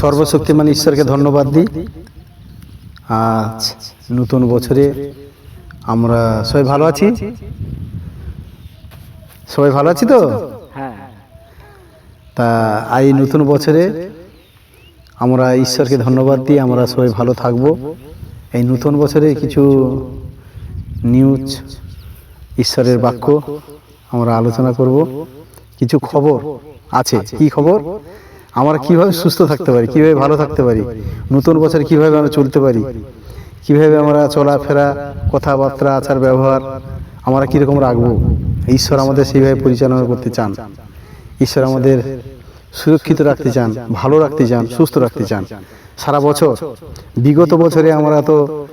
সর্বশক্তিমান ঈশ্বরকে ধন্যবাদ দিই। আজ নতুন বছরে আমরা সবাই ভালো আছি। সবাই ভালো আছি তো? হ্যাঁ। তা এই নতুন বছরে আমরা ঈশ্বরকে ধন্যবাদ দিই আমরা সবাই ভালো থাকব। এই নতুন বছরে কিছু নিউজ ঈশ্বরের বাক্য আমরা আলোচনা করব। কিছু খবর আছে? কি খবর? আমরা কীভাবে সুস্থ থাকতে পারি কীভাবে ভালো থাকতে পারি নতুন বছরে কীভাবে আমরা চলতে পারি কীভাবে আমরা চলাফেরা কথাবার্তা আচার ব্যবহার আমরা কীরকম রাখব? ঈশ্বর আমাদের সেইভাবে পরিচালনা করতে চান। ঈশ্বর আমাদের সুরক্ষিত রাখতে চান ভালো রাখতে চান সুস্থ রাখতে চান। সারা বছর বিগত বছরে আমরা তো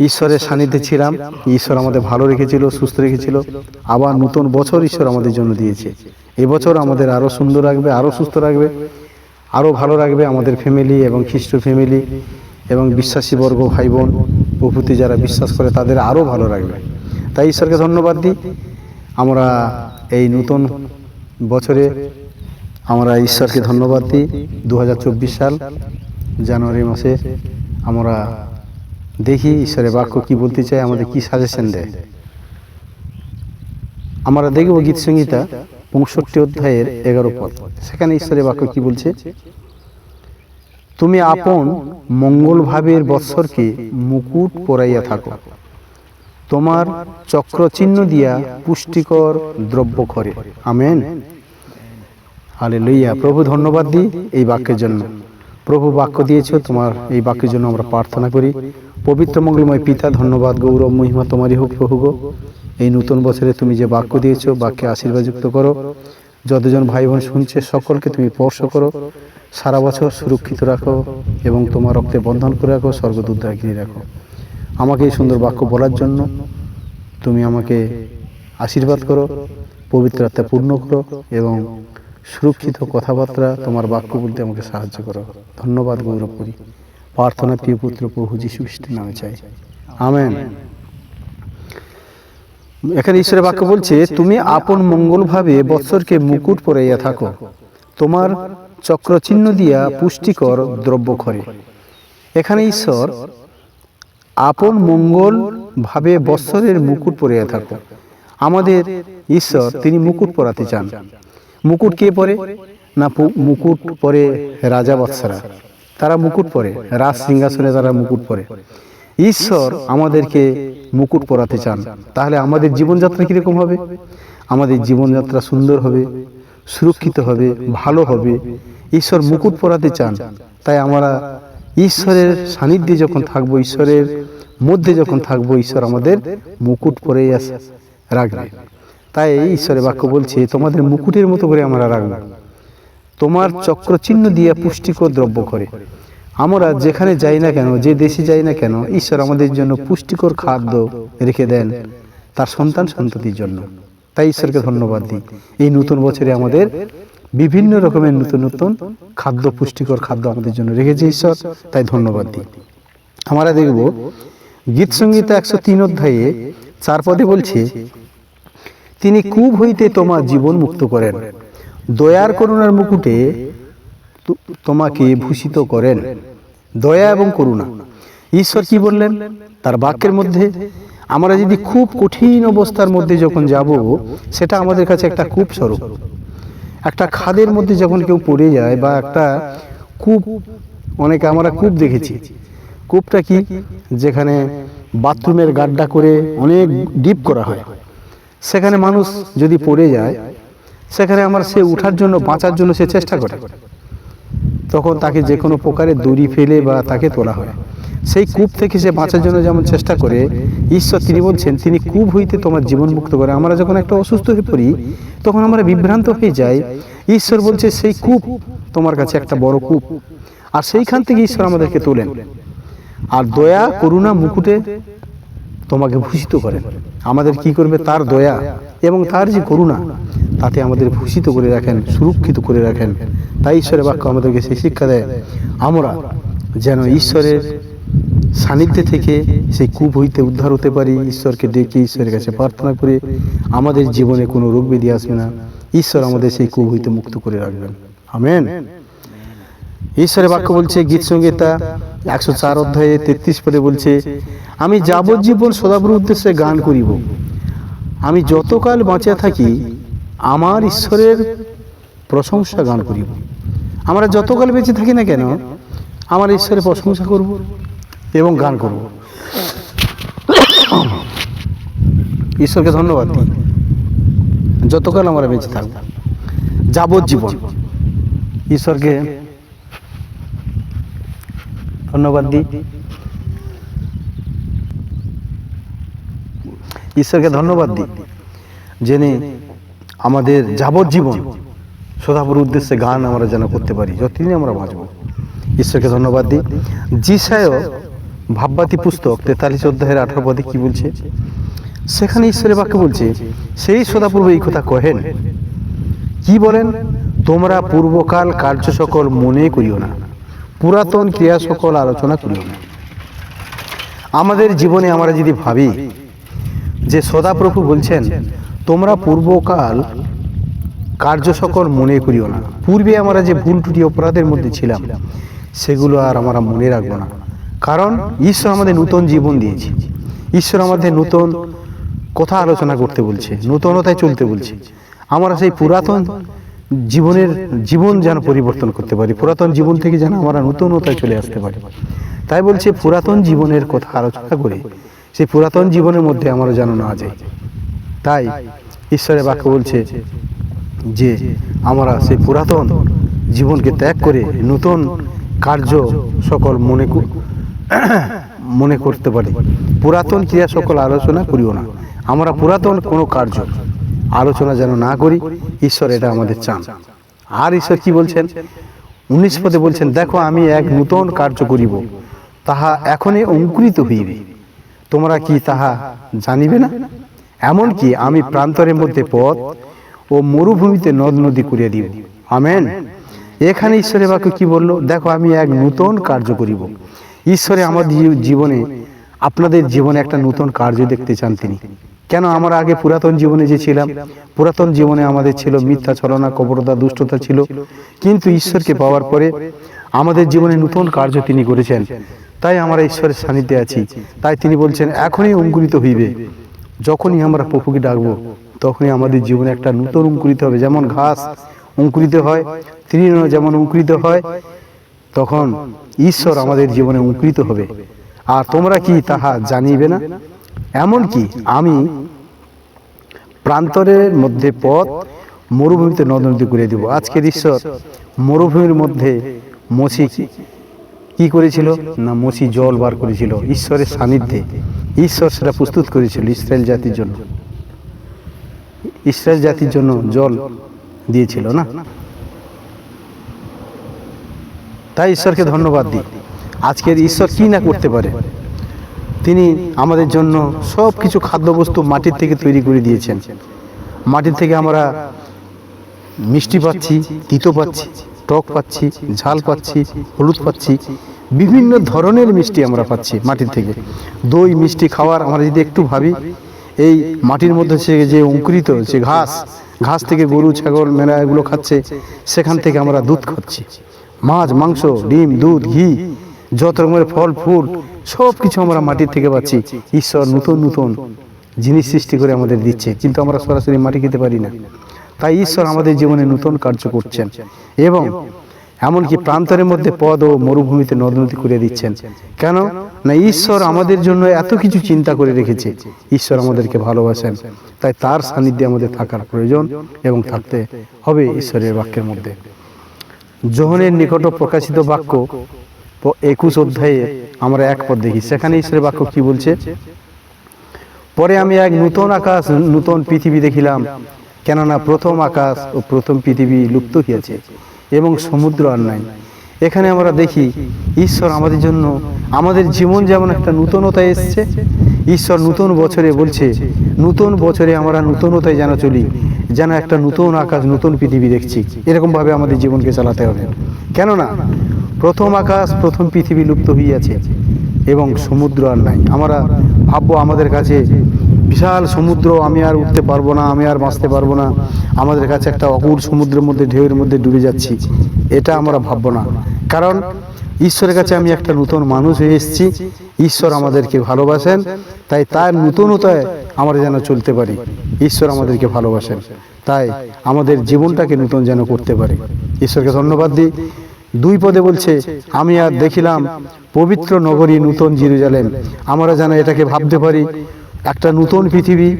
ঈশ্বরের সান্নিধ্যে ছিলাম ঈশ্বর আমাদের ভালো রেখেছিল সুস্থ রেখেছিল আবার নতুন বছর ঈশ্বর আমাদের জন্য দিয়েছে এবছর আমাদের আরও সুন্দর রাখবে আরও সুস্থ রাখবে আরও ভালো রাখবে আমাদের ফ্যামিলি এবং খ্রিস্ট ফ্যামিলি এবং বিশ্বাসী বর্গ ভাই বোন প্রভৃতি যারা বিশ্বাস করে তাদের আরও ভালো রাখবে। তাই ঈশ্বরকে ধন্যবাদ দিই। আমরা এই নতুন বছরে আমরা ঈশ্বরকে ধন্যবাদ দিই। দু হাজার চব্বিশ সাল, জানুয়ারি মাসে আমরা দেখি ঈশ্বরের বাক্য কি বলতে চায়, আমাদের কি সাজেশন দেয়। আমরা দেখব গীত সংহিতা। পঁয়ষট্টি অধ্যায়ের এগারো পদ। সেখানে ঈশ্বরের বাক্য কি বলছে? তুমি আপন মঙ্গল ভাবের বৎসরকে মুকুট পরাইয়া থাকো। তোমার চক্রচিহ্ন দিয়া পুষ্টিকর দ্রব্য করে। আমেন। হালে লইয়া প্রভু, ধন্যবাদ দিই এই বাক্যের জন্য। প্রভু বাক্য দিয়েছ, তোমার এই বাক্যের জন্য আমরা প্রার্থনা করি। পবিত্র মঙ্গলময় পিতা, ধন্যবাদ, গৌরব, মহিমা তোমারই হোক প্রভু গো। এই নতুন বছরে তুমি যে বাক্য দিয়েছ, বাক্যে আশীর্বাদযুক্ত করো। যতজন ভাই বোন শুনছে, সকলকে তুমি স্পর্শ করো। সারা বছর সুরক্ষিত রাখো এবং তোমার রক্তে বন্ধন করে রাখো স্বর্গদূত ঘিরে রাখো। আমাকে এই সুন্দর বাক্য বলার জন্য তুমি আমাকে আশীর্বাদ করো পবিত্র আত্মা পূর্ণ করো এবং সুরক্ষিত কথাবার্তা তোমার বাক্য বলতে আমাকে সাহায্য করো। ধন্যবাদ, গৌরব করি। প্রার্থনা প্রিয় পুত্র প্রভু যীশু খ্রিস্টের নামে চাই। আমেন। এখানে ঈশ্বরের বাক্য বলছে, তুমি আপন মঙ্গলভাবে বৎসরকে মুকুট পরাইয়া থাকো। তোমার চক্রচিহ্ন দিয়া পুষ্টিকর দ্রব্য করে এখানে ঈশ্বর আপন মঙ্গল ভাবে বৎসরের মুকুট পরিয়া থাকো। আমাদের ঈশ্বর, তিনি মুকুট পরাতে চান। মুকুট কে পরে? না মুকুট পরে রাজা বৎসরা। তারা মুকুট পরে, রাজ সিংহাসনে তারা মুকুট পরে। ঈশ্বর আমাদেরকে মুকুট পরাতে চান, তাহলে আমাদের জীবনযাত্রা কীরকম হবে? আমাদের জীবনযাত্রা সুন্দর হবে, সুরক্ষিত হবে, ভালো হবে। ঈশ্বর মুকুট পরাতে চান, তাই আমরা ঈশ্বরের সান্নিধ্যে যখন থাকব, ঈশ্বরের মধ্যে যখন থাকব, ঈশ্বর আমাদের মুকুট আস রাখবে তাই ঈশ্বরের বাক্য বলছে, তোমাদের মুকুটের মতো করে আমরা রাখব তোমার চক্রচিহ্ন দিয়ে পুষ্টিকর দ্রব্য করে। আমরা যেখানে যাই না কেন যে দেশে যাই না কেন ঈশ্বর আমাদের জন্য পুষ্টিকর খাদ্য রেখে দেন তার সন্তান সন্ততির জন্য। তাই ঈশ্বরকে ধন্যবাদ দিই। এই নতুন বছরে আমাদের বিভিন্ন রকমের নতুন নতুন খাদ্য পুষ্টিকর খাদ্য আমাদের জন্য রেখেছে ঈশ্বর তাই ধন্যবাদ দিই। আমরা দেখব গীত সংগীত একশো তিন অধ্যায়ে চার পদে বলছে তিনি কূপ হইতে তোমার জীবন মুক্ত। করেন দয়ার করুণার মুকুটে তোমাকে ভূষিত করেন। দয়া এবং করুণা। ঈশ্বর কি বললেন? তার বাক্যের মধ্যে, আমরা যদি খুব কঠিন অবস্থার মধ্যে যখন যাব, সেটা আমাদের কাছে একটা কূপ স্বরূপ। একটা খাদের মধ্যে যখন কেউ পড়ে যায় বা একটা কূপ, অনেকে আমরা কূপ দেখেছি। কূপটা কি? যেখানে বাথরুমের গাড্ডা করে অনেক ডিপ করা হয়। সেখানে মানুষ যদি পড়ে যায় সেখানে আমার সে উঠার জন্য, বাঁচার জন্য সে চেষ্টা করে। তখন তাকে যে কোনো প্রকারে দড়ি ফেলে বা তাকে তোলা হয়। সেই কূপ থেকে সে বাঁচার জন্য যেমন চেষ্টা করে, ঈশ্বর তিনি বলছেন, তিনি কূপ হইতে তোমার জীবন মুক্ত করে। আমরা যখন একটা অসুস্থ হয়ে পড়ি, তখন আমরা বিভ্রান্ত হয়ে যাই। ঈশ্বর বলছে, সেই কূপ তোমার কাছে একটা বড় কূপ। আর সেইখান থেকে ঈশ্বর আমাদেরকে তোলেন। আর দয়া, করুণা, মুকুটে তোমাকে ভূষিত করেন আমাদের কি করবে? তার দয়া এবং তার যে করুণা, তাতে আমাদের ভূষিত করে রাখেন, সুরক্ষিত করে রাখেন। তাই ঈশ্বরের বাক্য আমাদেরকে সেই শিক্ষা দেয়, আমরা যেন ঈশ্বরের সান্নিধ্যে থেকে সেই কূপ হইতে উদ্ধার হতে পারি। ঈশ্বরকে ডেকে ঈশ্বরের কাছে প্রার্থনা করে আমাদের জীবনে কোনো রোগ ব্যাধি আসবে না। ঈশ্বর আমাদের সেই কূপ হইতে মুক্ত করে রাখবেন। আমেন। ঈশ্বরের বাক্য বলছে গীত সংগীতা একশো চার অধ্যায়ে তেত্রিশ পদে বলছে আমি যাবজ্জীবন সদাপ্রভুর উদ্দেশ্যে গান করিব। আমি যতকাল বাঁচিয়া থাকি আমার ঈশ্বরের প্রশংসা গান করিব। আমরা যতকাল বেঁচে থাকি না কেন আমার ঈশ্বরের প্রশংসা করব এবং গান করব। ঈশ্বরকে ধন্যবাদ দিই। যতকাল আমরা বেঁচে থাকব যাবজ্জীবন। ঈশ্বরকে ধন্যবাদ দিই। ঈশ্বরকে ধন্যবাদ দিই জেনে আমাদের যাবজ্জীবন সদাপুর উদ্দেশ্যে গান আমরা যেন করতে পারি যতদিন আমরা বাঁচব ঈশ্বরকে ধন্যবাদ দিই। জিসায় ভাববাতি পুস্তক তেতাল্লিশ অধ্যায়ের আঠারো পদে কি বলছে? সেখানে ঈশ্বরের বাক্য বলছে, সেই সদাপূর্ব এই কথা কহেন। কি বলেন? তোমরা পূর্বকাল কার্য সকল মনে করিও না। পুরাতন ক্রিয়া সকল আলোচনা করিও না আমাদের জীবনে আমরা যদি ভাবি যে সদাপ্রভু বলছেন তোমরা পূর্বকাল কার্য সকল মনে করিও না। পূর্বে আমরা যে ভুল টুটি অপরাধের মধ্যে ছিলাম সেগুলো আর আমরা মনে রাখব না। কারণ ঈশ্বর আমাদের নূতন জীবন দিয়েছে। ঈশ্বর আমাদের নূতন কথা আলোচনা করতে বলছে নূতনতায় চলতে বলছে। আমরা সেই পুরাতন জীবনের জীবন যেন পরিবর্তন করতে পারি, পুরাতন জীবন থেকে যেন আমরা নূতনতায় চলে আসতে পারি। তাই বলছে, পুরাতন জীবনের কথা আলোচনা করে সেই পুরাতন জীবনের মধ্যে আমরা যেন না যাই তাই ঈশ্বরের বাক্য বলছে যে, আমরা সেই পুরাতন জীবনকে ত্যাগ করে নূতন কার্য সকল মনে মনে করতে পারি। পুরাতন ক্রিয়া সকল আলোচনা করিও না। আমরা পুরাতন কোনো কার্য আলোচনা যেন না করি, ঈশ্বর এটা আমাদের চান। আর ঈশ্বর কি বলছেন? উনিশ পদে বলছেন, দেখো, আমি এক নূতন কার্য করিব, তাহা এখনই অঙ্কুরিত হইবে। তোমরা কি তাহা জানিবে না? এমনকি আমি প্রান্তরের মধ্যে পথ ও মরুভূমিতে নদ নদী করিয়া দিব। আমেন। এখানে ঈশ্বরের বাক্য কি বলল? দেখো, আমি এক নূতন কার্য করিব। ঈশ্বরে আমাদের জীবনে, আপনাদের জীবনে একটা নূতন কার্য দেখতে চান তিনি। কেন আমরা আগে পুরাতন জীবনে যে ছিলাম? পুরাতন জীবনে আমাদের ছিল মিথ্যা ছলনা কপরতা দুষ্টতা ছিল। কিন্তু ঈশ্বরকে পাওয়ার পরে আমাদের জীবনে নতুন কার্য তিনি করেছেন। তাই আমরা ঈশ্বরের সান্নিধ্যে আছি। তাই তিনি বলছেন, এখনই অঙ্কুরিত হইবে। যখনই আমরা প্রভুকে ডাকবো, তখনই আমাদের জীবনে একটা নূতন অঙ্কুরিত হবে। যেমন ঘাস অঙ্কুরিত হয়, তৃণ যেমন অঙ্কুরিত হয়, তখন ঈশ্বর আমাদের জীবনে অঙ্কুরিত হবে। আর তোমরা কি তাহা জানিবে না? এমন কি আমি প্রান্তরের মধ্যে পথ, মরুভূমিতে নদ নদী করে দেব। আজকের ঈশ্বর মরুভূমির মধ্যে মসি কি করেছিল? না, মসি জল বার করেছিল। ঈশ্বরের সান্নিধ্যে। ঈশ্বর সেটা প্রস্তুত করেছিল ইসরায়েল জাতির জন্য। ইসরায়েল জাতির জন্য জল দিয়েছিল না? তাই ঈশ্বরকে ধন্যবাদ দিই। আজকের ঈশ্বর কি না করতে পারে? তিনি আমাদের জন্য সব কিছু খাদ্যবস্তু মাটির থেকে তৈরি করে দিয়েছেন। মাটির থেকে আমরা মিষ্টি পাচ্ছি, তিতো পাচ্ছি, টক পাচ্ছি, ঝাল পাচ্ছি, হলুদ পাচ্ছি, বিভিন্ন ধরনের মিষ্টি আমরা পাচ্ছি মাটির থেকে। দই, মিষ্টি খাওয়ার আমরা যদি একটু ভাবি, এই মাটির মধ্যে সে যে অঙ্কুরিত, যে ঘাস ঘাস থেকে গরু, ছাগল মেলা এগুলো খাচ্ছে, সেখান থেকে আমরা দুধ খাচ্ছি। মাছ, মাংস, ডিম, দুধ, ঘি যত রকমের ফল, ফুল সব কিছু আমরা মাটির থেকে পাচ্ছি। ঈশ্বর নতুন নতুন জিনিস সৃষ্টি করে আমাদের দিচ্ছে, কিন্তু আমরা সরাসরি মাটি খেতে পারি না। তাই ঈশ্বর আমাদের জীবনে নতুন কার্য করছেন এবং এমনকি প্রান্তরের মধ্যে পদ ও মরুভূমিতে নদ নদী করে দিচ্ছেন। কেন? না, ঈশ্বর আমাদের জন্য এত কিছু চিন্তা করে রেখেছে। ঈশ্বর আমাদেরকে ভালোবাসেন। তাই তার সান্নিধ্যে আমাদের থাকার প্রয়োজন এবং থাকতে হবে ঈশ্বরের বাক্যের মধ্যে। যোহনের নিকট প্রকাশিত বাক্য প- একুশ অধ্যায়ে আমরা এক পদ দেখি। সেখানে ঈশ্বরের বাক্য কি বলছে? পরে আমি এক নূতন আকাশ, নূতন পৃথিবী দেখিলাম, কেননা প্রথম আকাশ ও প্রথম পৃথিবী লুপ্ত হইয়াছে এবং সমুদ্র আর নাই। এখানে আমরা দেখি, ঈশ্বর আমাদের জন্য, আমাদের জীবন যেমন একটা নূতনতায় এসছে, ঈশ্বর নূতন বছরে বলছে, নূতন বছরে আমরা নূতনতায় যেন চলি, যেন একটা নূতন আকাশ, নূতন পৃথিবী দেখছি। এরকমভাবে আমাদের জীবনকে চালাতে হবে। কেননা প্রথম আকাশ, প্রথম পৃথিবী লুপ্ত হইয়াছে এবং সমুদ্র আর নাই। আমরা ভাববো আমাদের কাছে বিশাল সমুদ্র, আমি আর উঠতে পারব না, আমি আর বাঁচতে পারব না। আমাদের কাছে একটা অকুর সমুদ্রের মধ্যে, ঢেউয়ের মধ্যে ডুবে যাচ্ছি। এটা আমরা ভাববো না। কারণ ঈশ্বরের কাছে আমি একটা নতুন মানুষ হয়ে এসেছি। ঈশ্বর আমাদেরকে ভালোবাসেন, তাই তার নতুনতায় আমরা যেন চলতে পারি। ঈশ্বর আমাদেরকে ভালোবাসেন, তাই আমাদের জীবনটাকে নতুন যেন করতে পারি। ঈশ্বরকে ধন্যবাদ দিই। দুই পদে বলছে, আমি আর দেখিলাম পবিত্র নগরী নূতন জিরুজালেম। আমরা যেন এটাকে ভাবতে পারি, একটা নূতন পৃথিবী,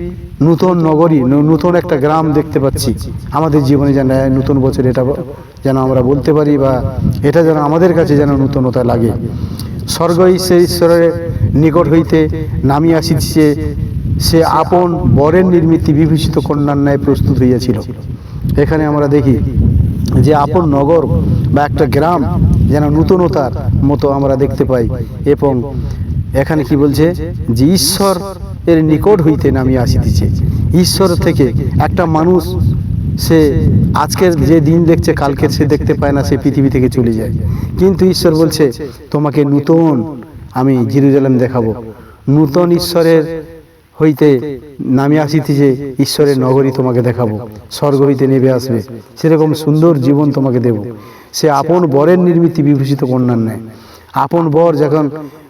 নূতন নগরী নতুন একটা গ্রাম দেখতে পাচ্ছি। আমাদের জীবনে যেন নতুন বছর এটা যেন আমরা বলতে পারি বা এটা যেন আমাদের কাছে যেন নতুনতা লাগে। স্বর্গ ঈশ্বর ঈশ্বরের নিকট হইতে নামি আসিছে সে আপন বরের নির্মিতি বিভূষিত কন্যার ন্যায় প্রস্তুত হইয়াছিল। এখানে আমরা দেখি যে আপন নগর বা একটা গ্রাম যেন নূতনতার মতো আমরা দেখতে পাই এবং এখানে কি বলছে যে ঈশ্বর এর নিকট হইতে নামিয়ে আসিতেছে। ঈশ্বর থেকে একটা মানুষ সে আজকের যে দিন দেখছে, কালকের সে দেখতে পায় না, সে পৃথিবী থেকে চলে যায়। কিন্তু ঈশ্বর বলছে, তোমাকে নূতন আমি জিরুজালেম দেখাবো। নূতন ঈশ্বরের হইতে নামে আসিতেছে ঈশ্বরের নগরী তোমাকে দেখাবো স্বর্গ হইতে নেমে আসবে সেরকম সুন্দর জীবন তোমাকে দেব। সে আপন বরের নির্মিতি বিভূষিত কন্যার নেয় আপন বর যখন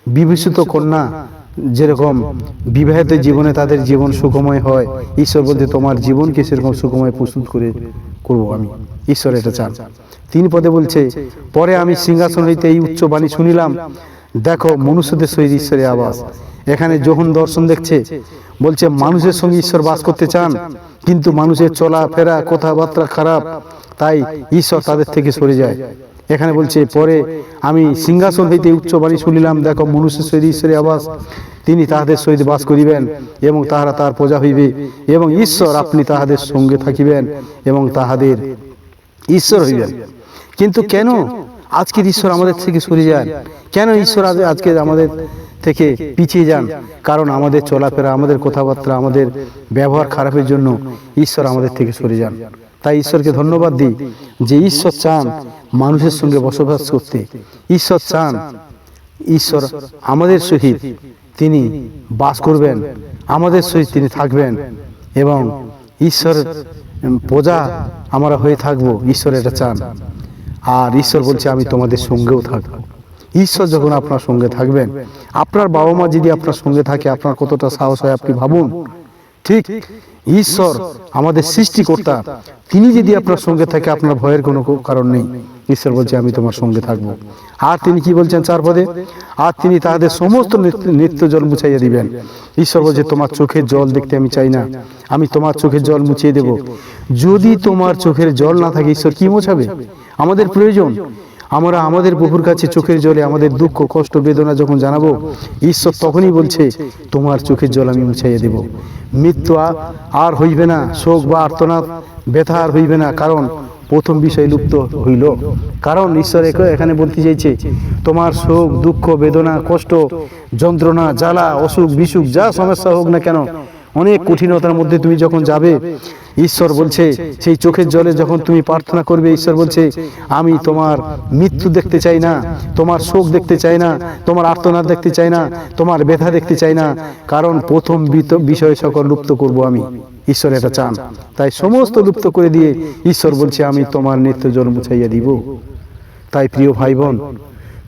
বিভূষিত কন্যা যেরকম বিবাহিত জীবনে তাদের জীবন সুখময় হয় ঈশ্বর বলতে তোমার জীবনকে সেরকম সুখময় প্রস্তুত করে করব আমি। ঈশ্বর এটা চান। তিন পদে বলছে পরে আমি সিংহাসন হইতে এই উচ্চ বাণী শুনিলাম দেখো মনুষ্যদের সহিত ঈশ্বরের আবাস। এখানে যখন দর্শন দেখছে, বলছে, মানুষের সঙ্গে ঈশ্বর বাস করতে চান, কিন্তু মানুষের চলাফেরা কথাবার্তা খারাপ, তাই ঈশ্বর তাদের থেকে সরে যায়। এখানে বলছে, পরে আমি সিংহাসন হইতে উচ্চ বাণী শুনিলাম, দেখো, মনুষ্যের সহিত ঈশ্বরের আবাস, তিনি তাহাদের সহিত বাস করিবেন এবং তাহারা তার প্রজা হইবে এবং ঈশ্বর আপনি তাহাদের সঙ্গে থাকিবেন এবং তাহাদের ঈশ্বর হইবেন। কিন্তু কেন আজকের ঈশ্বর আমাদের থেকে সরে যান কেন ঈশ্বর আজ আজকে আমাদের থেকে পিছিয়ে যান। কারণ আমাদের চলাফেরা আমাদের কথাবার্তা আমাদের ব্যবহার খারাপের জন্য ঈশ্বর আমাদের থেকে সরে যান। তাই ঈশ্বরকে ধন্যবাদ দিই যে ঈশ্বর চান মানুষের সঙ্গে বসবাস করতে। ঈশ্বর চান ঈশ্বর আমাদের সহিত তিনি বাস করবেন আমাদের সহিত তিনি থাকবেন এবং ঈশ্বর প্রজা আমরা হয়ে থাকব ঈশ্বর এটা চান। আর ঈশ্বর বলছে আমি তোমাদের সঙ্গেও থাকব। ঈশ্বর যখন আপনার সঙ্গে থাকবেন, আপনার বাবা মা যদি আপনার সঙ্গে থাকে, আপনার কতটা সাহস হয় আপনি ভাবুন। ঠিক, ঈশ্বর আমাদের সৃষ্টিকর্তা, তিনি যদি আপনার সঙ্গে থাকে, আপনার ভয়ের কোনো কারণ নেই। ঈশ্বর বলছে, আমি তোমার সঙ্গে থাকব। আর তিনি কি বলছেন চার পদে? আর তিনি তাদের সমস্ত নিত্য জল মুছাইয়া দিবেন। ঈশ্বর বলছে, তোমার চোখের জল দেখতে আমি চাই না। আমি তোমার চোখের জল মুছিয়ে দেব। যদি তোমার চোখের জল না থাকে, ঈশ্বর কি মোছাবে? আমাদের প্রয়োজন। আমরা আমাদের প্রভুর কাছে চোখের জলে আমাদের দুঃখ, কষ্ট, বেদনা যখন জানাব, ঈশ্বর তখনই বলছে, তোমার চোখের জল আমি মুছাইয়া দেব। মৃত্যু আর হইবে না, শোক বা আর্তনাদ, ব্যথা আর হইবে না, কারণ প্রথম বিষয় লুপ্ত হইল। কারণ ঈশ্বর এখানে বলতে চাইছে, তোমার শোক, দুঃখ, বেদনা, কষ্ট, যন্ত্রণা, জ্বালা, অসুখ, বিসুখ, যা সমস্যা হোক না কেন অনেক কঠিনতার মধ্যে তুমি যখন যাবে, ঈশ্বর বলছে, সেই চোখের জলে যখন তুমি প্রার্থনা করবে, ঈশ্বর বলছে, আমি তোমার মৃত্যু দেখতে চাই না, তোমার শোক দেখতে চাই না, তোমার আর্তনাদ দেখতে চাই না, তোমার ব্যথা দেখতে চাই না, কারণ প্রথম বিষয় সকল লুপ্ত করব আমি। ঈশ্বর এটা চান। তাই সমস্ত লুপ্ত করে দিয়ে ঈশ্বর বলছে, আমি তোমার নিত্য জল মুছাইয়া দিব। তাই প্রিয় ভাই বোন,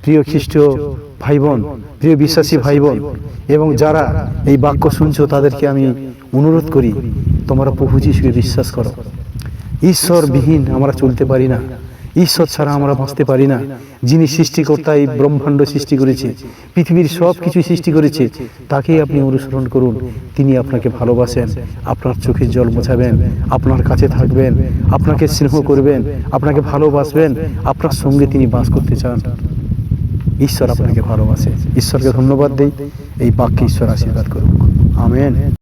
প্রিয় খ্রিস্ট ভাই বোন প্রিয় বিশ্বাসী ভাই বোন এবং যারা এই বাক্য শুনছো, তাদেরকে আমি অনুরোধ করি, তোমরা প্রভু যিশুকে বিশ্বাস করো। ঈশ্বরবিহীন আমরা চলতে পারি না। ঈশ্বর ছাড়া আমরা বাঁচতে পারি না। যিনি সৃষ্টিকর্তা, এই ব্রহ্মাণ্ড সৃষ্টি করেছে, পৃথিবীর সব কিছু সৃষ্টি করেছে, তাকেই আপনি অনুসরণ করুন। তিনি আপনাকে ভালোবাসেন, আপনার চোখের জল মোছাবেন, আপনার কাছে থাকবেন, আপনাকে স্নেহ করবেন, আপনাকে ভালোবাসবেন, আপনার সঙ্গে তিনি বাস করতে চান। ঈশ্বর আপনাকে ভালোবাসে। ঈশ্বরকে ধন্যবাদ দেই। এই বাক্যে ঈশ্বর আশীর্বাদ করুক। আমেন।